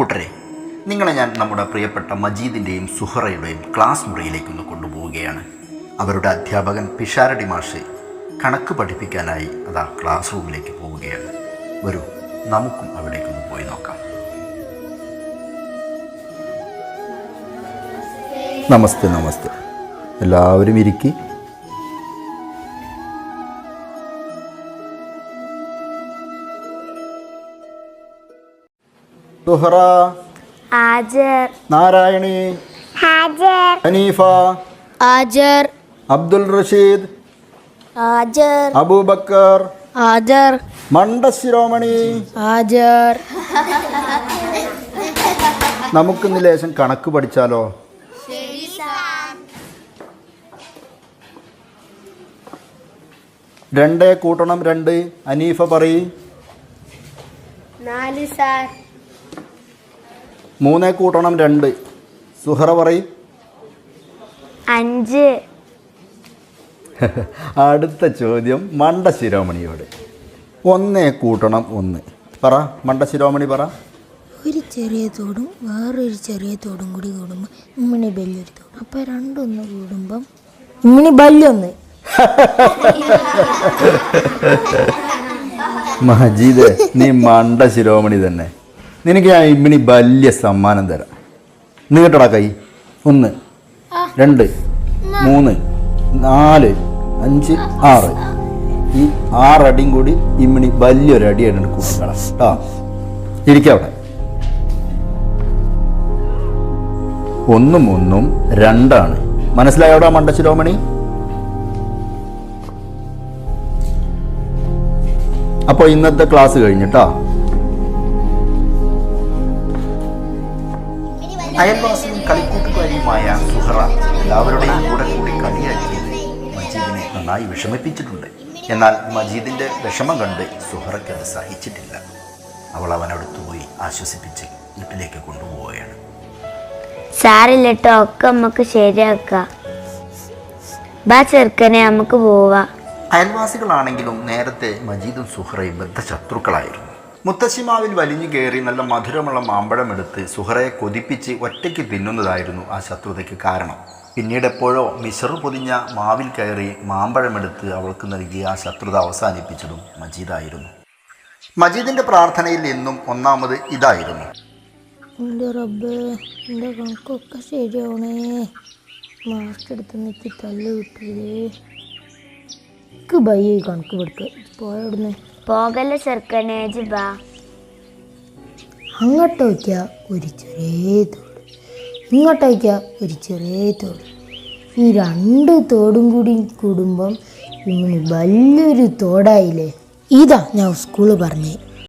കൂട്ടരെ നിങ്ങളെ ഞാൻ നമ്മുടെ പ്രിയപ്പെട്ട മജീദിന്റെയും സുഹറയുടെയും ക്ലാസ് മുറിയിലേക്കൊന്ന് കൊണ്ടുപോവുകയാണ്. അവരുടെ അധ്യാപകൻ പിഷാരടി മാഷ് കണക്ക് പഠിപ്പിക്കാനായി അതാ ക്ലാസ് റൂമിലേക്ക് പോവുകയാണ്. വരൂ നമുക്കും അവിടേക്കൊന്ന് പോയി നോക്കാം. നമസ്തേ നമസ്തേ. എല്ലാവരും ഇരിക്കി. സുഹറ ആജർ നാരായണി ഹാജർ. ഹനീഫ ആജർ അബ്ദുൽ റഷീദ് ആജർ അബൂബക്കർ ആജർ മണ്ടശിരോമണി ആജർ നമുക്കിന്ന് ലേശം കണക്ക് പഠിച്ചാലോ? രണ്ട് കൂട്ടണം രണ്ട്. അനീഫ പറയും. നാല് സാർ. മൂന്ന് കൂട്ടണം രണ്ട്. സുഹറ പറയും. അഞ്ച്. അടുത്ത ചോദ്യം മണ്ടശിരോമണിയോട് ഒന്നേ കൂട്ടണം ഒന്ന്. പറ മണ്ടശിരോമണി പറ. ഒരു ചെറിയ തോടും വേറൊരു ചെറിയ തോടും കൂടി കൂടുമ്പോൾ ഇമ്മിണി വലിയൊരു തോടും. അപ്പോൾ രണ്ടൊന്ന് കൂടുമ്പം ഇമ്മിണി ബല്യൊന്ന് മജീദ് നീ മണ്ട ശിരോമണി തന്നെ. നിനക്ക് ഞാൻ ഇമ്മിണി വലിയ സമ്മാനം തരാം. നീട്ടടാ കൈ? ഒന്ന് രണ്ട് മൂന്ന് നാല് അഞ്ച് ആറ്. ഈ ആറടിയും കൂടി ഇമ്മിണി വലിയൊരു അടിയായിട്ട് കൂട്ടിക്കണം കേട്ടോ ഇരിക്കവിടെ ഒന്നും ഒന്നും രണ്ടാണ്. മനസ്സിലായോടാ മണ്ട ശിരോമണി? അപ്പോൾ ഇന്നത്തെ ക്ലാസ് കഴിഞ്ഞിട്ടാ അയൽവാസിയും കളിക്കൂട്ടുകാരിയുമായ സുഹറ എല്ലാവരുടെയും കൂടെ കൂടി കളിയാക്കിയത് മജീദിനെ നന്നായി വിഷമിപ്പിച്ചിട്ടുണ്ട്. എന്നാൽ മജീദിന്റെ വിഷമം കണ്ട് സുഹറയ്ക്ക് അത് സഹിച്ചിട്ടില്ല. അവൾ അവനടുത്ത് പോയി ആശ്വസിപ്പിച്ച് വീട്ടിലേക്ക് കൊണ്ടുപോവുകയാണ്. സാറില്ലട്ടോ ഒക്കെ നമുക്ക് ശരിയാക്കാം. ബാ ചെറുക്കനെ നമുക്ക് പോവാ. അയൽവാസികളാണെങ്കിലും നേരത്തെ മജീദും സുഹറയും ബദ്ധശത്രുക്കളായിരുന്നു മുത്തശ്ശിമാവിൽ വലിഞ്ഞു കയറി നല്ല മധുരമുള്ള മാമ്പഴമെടുത്ത് സുഹറയെ കൊതിപ്പിച്ച് ഒറ്റയ്ക്ക് തിന്നുന്നതായിരുന്നു ആ ശത്രുതയ്ക്ക് കാരണം. പിന്നീട് എപ്പോഴോ മിശറു പൊതിഞ്ഞ മാവിൽ കയറി മാമ്പഴമെടുത്ത് അവൾക്ക് നൽകിയ ആ ശത്രുത അവസാനിപ്പിച്ചതും മജീദായിരുന്നു. മജീദിന്റെ പ്രാർത്ഥനയിൽ എന്നും ഒന്നാമത് ഇതായിരുന്നു. എന്റെ ശരിയാവണേ. പോകല്ല ചെറുക്കനെ ഒരു ചെറിയ തോട്. ഇങ്ങോട്ട് ഒരു ചെറിയ തോട്. ഈ രണ്ട് തോടും കൂടി കൂടുമ്പം ഇങ്ങനെ വലിയൊരു തോടായില്ലേ? ഇതാ ഞാൻ സ്കൂളിൽ പറഞ്ഞേ.